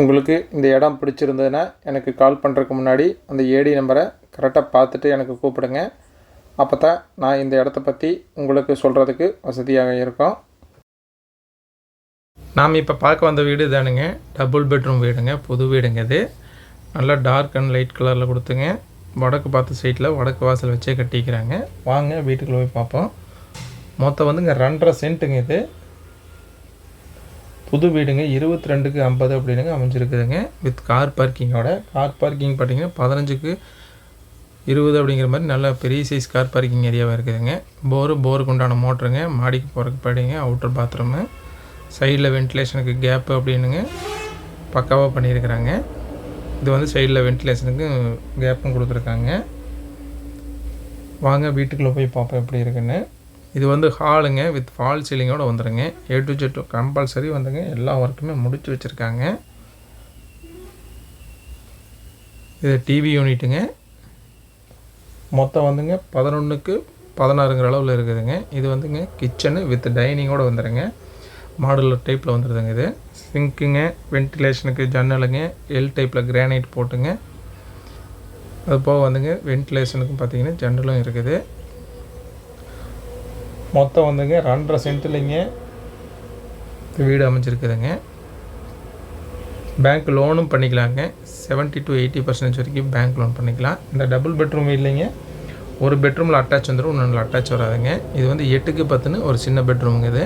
உங்களுக்கு இந்த இடம் பிடிச்சிருந்ததுன்னா எனக்கு கால் பண்ணுறதுக்கு முன்னாடி அந்த ஏடி நம்பரை கரெக்டாக பார்த்துட்டு எனக்கு கூப்பிடுங்க. அப்போ தான் நான் இந்த இடத்த பற்றி உங்களுக்கு சொல்கிறதுக்கு வசதியாக இருக்கும். நாம் இப்போ பார்க்க வந்த வீடு தானுங்க டபுள் பெட்ரூம் வீடுங்க. புது வீடுங்க இது. நல்லா டார்க் அண்ட் லைட் கலரில் கொடுத்துங்க. வடக்கு பார்த்த சைட்டில் வடக்கு வாசல் வச்சே கட்டிக்கிறாங்க. வாங்க வீட்டுக்குள்ளே போய் பார்ப்போம். மொத்தம் வந்துங்க ரெண்டரை சென்ட்டுங்க இது. புது வீடுங்க இருபத்தி ரெண்டுக்கு ஐம்பது அப்படின்னுங்க அமைஞ்சிருக்குதுங்க. வித் கார் பார்க்கிங்கோட கார் பார்க்கிங் பார்த்தீங்கன்னா பதினஞ்சுக்கு இருபது அப்படிங்கிற மாதிரி நல்ல பெரிய சைஸ் கார் பார்க்கிங் ஏரியாவாக இருக்குதுங்க. போரு போருக்கு உண்டான மோட்டருங்க மாடிக்கு போகிறக்கு படிங்க அவுட்டர் பாத்ரூமு சைடில் வென்டிலேஷனுக்கு கேப்பு அப்படின்னுங்க பக்காவாக பண்ணியிருக்கிறாங்க. இது வந்து சைடில் வென்டிலேஷனுக்கு கேப்பும் கொடுத்துருக்காங்க. வாங்க வீட்டுக்குள்ளே போய் பார்ப்போம் எப்படி இருக்குன்னு. இது வந்து ஹாலுங்க வித் ஃபால் சீலிங்கோட வந்துடுங்க ஏ டு ஜெட் கம்பல்சரி வந்துங்க எல்லா ஒர்க்குமே முடித்து வச்சுருக்காங்க. இது டிவி யூனிட்டுங்க மொத்தம் வந்துங்க பதினொன்றுக்கு பதினாறுங்கிற அளவில் இருக்குதுங்க. இது வந்துங்க கிச்சனு வித் டைனிங்கோடு வந்துடுங்க மாடுலர் டைப்பில் வந்துடுதுங்க இது. சிங்க்குங்க வென்டிலேஷனுக்கு ஜன்னலுங்க எல் டைப்பில் கிரானைட் போட்டுங்க. அது போக வந்துங்க வென்டிலேஷனுக்கு பார்த்தீங்கன்னா ஜன்னலும் இருக்குது. மொத்தம் வந்துங்க ரெண்டரை சென்ட்லிங்க வீடு அமைச்சிருக்குதுங்க பேங்க் லோனும் பண்ணிக்கலாங்க. செவன்ட்டி டு எயிட்டி பர்சன்டேஜ் வரைக்கும் பேங்க் லோன் பண்ணிக்கலாம். இந்த டபுள் பெட்ரூம் இல்லைங்க. ஒரு பெட்ரூமில் அட்டாச் வந்துடும் இன்னொன்று அட்டாச் வராதுங்க. இது வந்து எட்டுக்கு பத்துன்னு ஒரு சின்ன பெட்ரூமுங்க இது.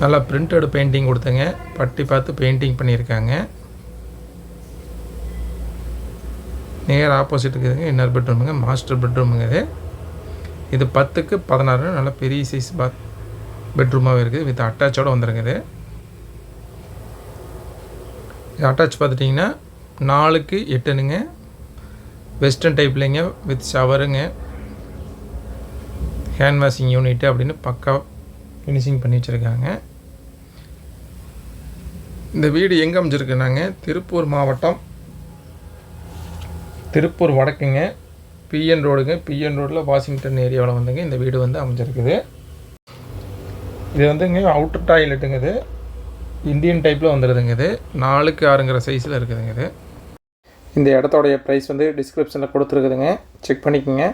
நல்லா பிரிண்டட் பெயிண்டிங் கொடுத்தங்க. பட்டி பார்த்து பெயிண்டிங் பண்ணியிருக்காங்க. நேர் ஆப்போசிட் இருக்குதுங்க இன்னொரு பெட்ரூமுங்க மாஸ்டர் பெட்ரூமுங்க இது. இது பத்துக்கு பதினாறு நல்ல பெரிய சைஸ் பாத் பெட்ரூமாகவே இருக்குது. வித் அட்டாச்சோடு வந்துருங்க இது அட்டாச் பார்த்துட்டிங்கன்னா நாலுக்கு எட்டுனுங்க. வெஸ்டர்ன் டைப்லைங்க வித் ஷவருங்க ஹேண்ட் வாஷிங் யூனிட்டு அப்படின்னு பக்கா ஃபினிஷிங் பண்ணி வச்சுருக்காங்க. இந்த வீடு எங்கே அமைஞ்சிருக்குனாங்க? திருப்பூர் மாவட்டம் திருப்பூர் வடக்குங்க. பிஎன் ரோடுங்க பிஎன் ரோடில் வாஷிங்டன் ஏரியாவில் வந்துங்க இந்த வீடு வந்து அமைஞ்சிருக்குது. இது வந்துங்க அவுட்டர் டாய்லெட்டுங்க இது. இந்தியன் டைப்பில் வந்துடுதுங்க இது. நாலுக்கு ஆறுங்கிற சைஸில் இருக்குதுங்க இது. இந்த இடத்தோடைய ப்ரைஸ் வந்து டிஸ்கிரிப்ஷனில் கொடுத்துருக்குதுங்க. செக் பண்ணிக்கோங்க.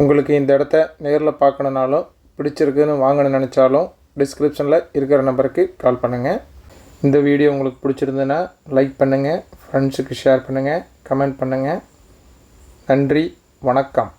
உங்களுக்கு இந்த இடத்த நேரில் பார்க்கணுனாலும் பிடிச்சிருக்குன்னு வாங்கணும்னு நினச்சாலும் டிஸ்கிரிப்ஷனில் இருக்கிற நம்பருக்கு கால் பண்ணுங்கள் இந்த வீடியோ உங்களுக்கு பிடிச்சிருந்ததுன்னா லைக் பண்ணுங்கள் ஃப்ரெண்ட்ஸுக்கு ஷேர் பண்ணுங்கள் கமெண்ட் பண்ணுங்கள் நன்றி வணக்கம்.